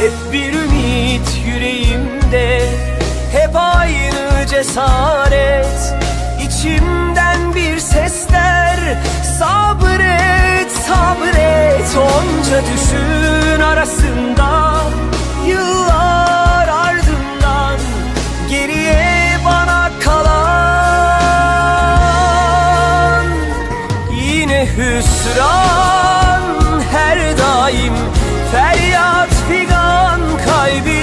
Hep bir ümit yüreğimde Hep aynı cesaret. İçimden bir sesler Sabret, sabret Onca düşün arasında Yıllar ardından Geriye bana kalan. Yine hüsran her daim feryat baby